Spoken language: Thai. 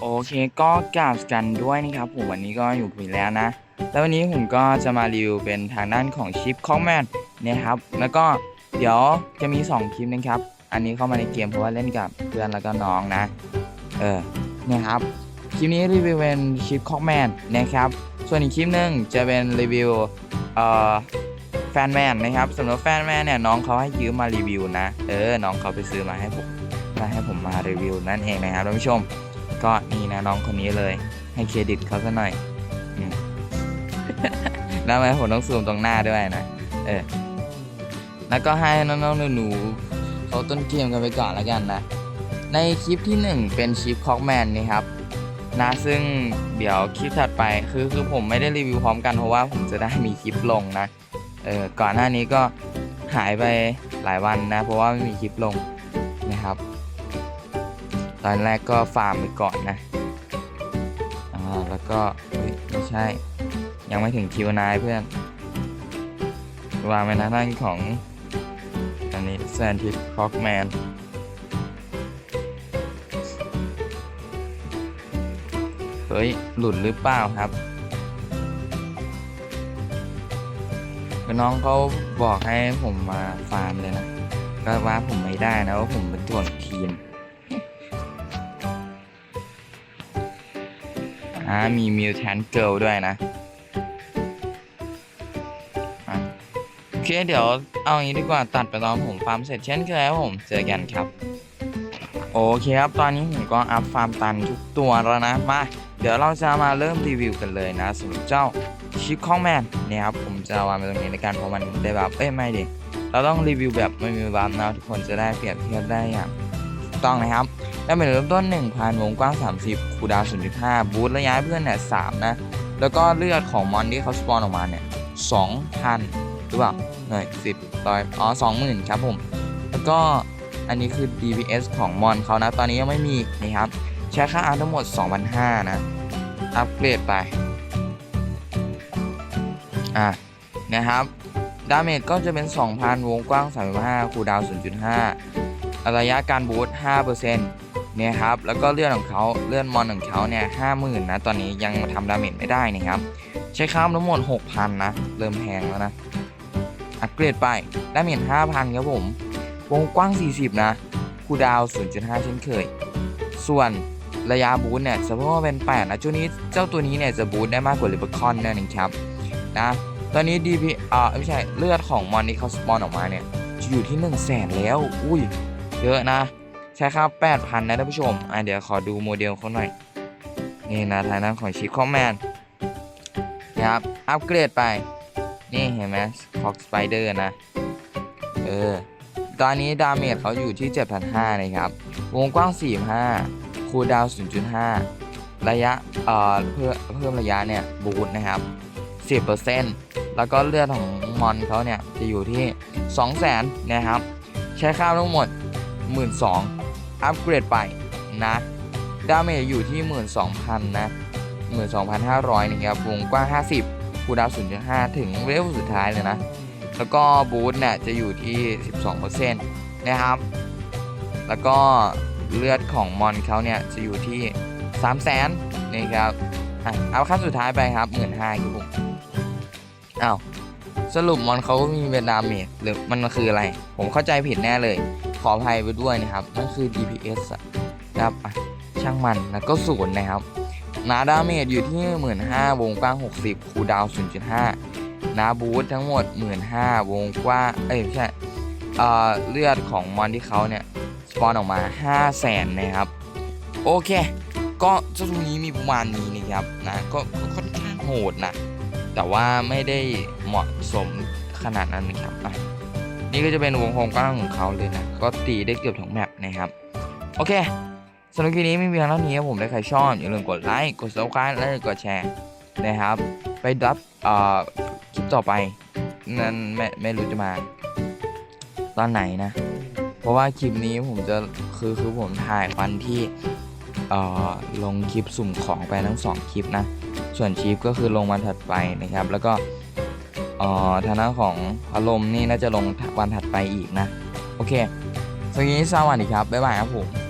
โอเคก็กราบกันด้วยนะครับผมวันนี้ก็อยู่กับผมแล้วนะ แล้ววันนี้ผมก็จะมารีวิวเป็นทางด้านของชิปคอมแมนนะครับ แล้วก็เดี๋ยวจะมี 2 คลิปนะครับ อันนี้เข้ามาในเกมเพราะว่าเล่นกับเพื่อนแล้วก็น้องนะ เออเนี่ยครับ คลิปนี้รีวิวเป็นชิปคอมแมนนะครับ ส่วนอีกคลิปหนึ่งจะเป็นรีวิวเอ่อแฟนแมนนะครับสำหรับแฟนแมนเนี่ยน้องเขาให้ยืมมารีวิวนะ เออ น้องเขาไปซื้อมาให้ผมมาให้ผมมารีวิวนั่นเองนะครับท่านผู้ชม นี่นะน้องคนนี้เลย ให้เครดิตเขาซะหน่อยอแล้วทำไมผมต้องซูมตรงหน้าด้วยนะ เออ แล้วก็ให้น้องๆหนูๆเขาต้นเกมกันไปก่อนแล้วกันนะ ในคลิปที่ 1 เป็นชิปคอกแมนนี่ครับนะซึ่งเดี๋ยวคลิปถัดไปคือคือผมไม่ได้รีวิวพร้อมกันเพราะว่าผมจะได้มีคลิปลงนะเออก่อนหน้านี้ก็หายไปหลายวันนะ เพราะว่าไม่มีคลิปลงนะครับ ตอนแรกก็ฟาร์มไปก่อนนะ แล้วก็ไม่ใช่ ยังไม่ถึงคิวนายเพื่อนวางไปทางด้านของอันนี้แซนทิสคอกแมนเฮ้ย หลุดหรือเปล่าครับคือน้องเขาบอกให้ผมมาฟาร์มเลยนะ ก็ว่าผมไม่ได้นะว่าผมเป็นตัวของทีม อ่ามีมิวแทนเกิลด้วยนะโอเคเดี๋ยวเอาอย่างนี้ดีกว่าตัดไปตอนผมฟาร์มเสร็จเช่นเคยครับผมเจอกันครับ โอเคครับตอนนี้ผมก็อัพฟาร์มตันทุกตัวแล้วนะมาเดี๋ยวเราจะมาเริ่มรีวิวกันเลยนะสำหรับเจ้าชิปคองแมนเนี่ยครับผมจะวางไว้ตรงนี้ในการเพราะมันได้แบบเอ้ยไม่ดิเราต้องรีวิวแบบไม่มีบัฟนะทุกคนจะได้เปรียบเทียบได้อย่างต้องนะครับ แล้เป็นเริ่มต้น 1,000วงกว้าง 30 คูดาวน์0.5 บูทระยะเพื่อนเนี่ย3นะ แล้วก็เลือดของมอนที่เขาสปอนออกมาเนี่ย 2,000 หรือเปล่าหน่อย10ต่อยอ๋อ 20,000 ครับผม แล้วก็อันนี้คือ DPS ของมอนเขานะ ตอนนี้ยังไม่มีนะครับ ใช้ค่าอาร์ทั้งหมด 2,500 นะ อัปเกรดไป อะ นะครับ ดาเมจก็จะเป็น 2,000 วงกว้าง 35 คูดาวน์0.5ระยะการบูท5% เนี่ยครับแล้วก็เลื่อนของเขาเลื่อนมอนของเขาเนี่ย50,000นนะตอนนี้ยังทำดาเมจไม่ได้นะครับใช้ข้ามทั้งหมด6,000นะเริ่มแพงแล้วนะอัปเกรดไปดาเมจ5,000ครับผมวงกว้าง 40 นะคูดาวน์0.5 เช่นเคย ส่วนระยะบูทเนี่ยสมมติว่าเป็น 8 นะช่วงนี้เจ้าตัวนี้เนี่ยจะบูทได้มากกว่าลิเบอร์คอนนั่นเองครับนะตอนนี้ DP อ่าไม่ใช่เลือดของมอนที่เขาสปอนออกมาเนี่ยจะอยู่ที่ 1 0 0 0 0แสนแล้ว อุ้ย เยอะนะ ใช้ค่า8,000 นะท่านผู้ชม อะเดี๋ยวขอดูโมเดลเขาหน่อย นี่นะทางด้านของชิคคอมแมนนะครับ อัปเกรดไป นี่เห็นไหมคอกสไปเดอร์นะ เออ ตอนนี้ดาเมจเขาอยู่ที่ 7,500 นะครับ วงกว้าง 45 คูลดาวน์0.5 ระยะ เอ่อ เพิ่มเพิ่มระยะเนี่ย บูทนะครับ 10%แล้วก็เลือดของมอนเขาเนี่ย จะอยู่ที่ 200,000 นะครับ ใช้ข้าวทั้งหมด 12,000 อัปเกรดไปนะ ดาเมจอยู่ที่ 12,000 นะ 12,500 นะครับวงกว้าง 50คูดาวน์0.5 ถึงเลเวลสุดท้ายเลยนะ แล้วก็บูทเนี่ยจะอยู่ที่ 12%นะครับ แล้วก็เลือดของมอนเขาเนี่ยจะอยู่ที่ 3 0 0 0 0 0นะครับอะเอาขั้นสุดท้ายไปครับ15,000ครับผมอ้าวสรุปมอนเขามีเวลาเมจหรือมันคืออะไร ผมเข้าใจผิดแน่เลย ขออภัยไปด้วยนะครับนั่นคือ DPS อะนะครับช่างมันแล้วก็ศูนย์นะครับนาดาเมจอยู่ที่ 15,000วงกว้าง 60 คูดาวน์0.5 นาบูททั้งหมด 15,000วงกว้าง เอ้ยไม่ใช่เอ่อเลือดของมอนที่เขาเนี่ย สปอนออกมา 500,000นะครับ โอเค ก็เจ้าตัวนี้มีประมาณนี้นะครับนะก็ค่อนข้างโหดนะ แต่ว่าไม่ได้เหมาะสมขนาดนั้นนะครับ นี่ก็จะเป็นวงโครงกว้างของเขาเลยนะ ก็ตีได้เกือบทั้งแมปนะครับ โอเคสำหรับคลิปนี้ไม่มีเพียงเท่านี้ครับผมถ้าใครชอบอย่าลืมกดไลค์ กด subscribe และกดแชร์นะครับ ไปดับคลิปต่อไป นั้นไม่ไม่รู้จะมา ตอนไหนนะ เพราะว่าคลิปนี้ผมจะคือคือผมถ่ายวันที่ลงคลิปสุ่มของไปทั้งสองคลิปนะ ส่วนคลิปก็คือลงวันถัดไปนะครับ แล้วก็ ออฐานะของอารมณ์นี่น่าจะลงวันถัดไปอีกนะ โอเคสวัสดีสวัสดีครับ บ๊ายบายครับผม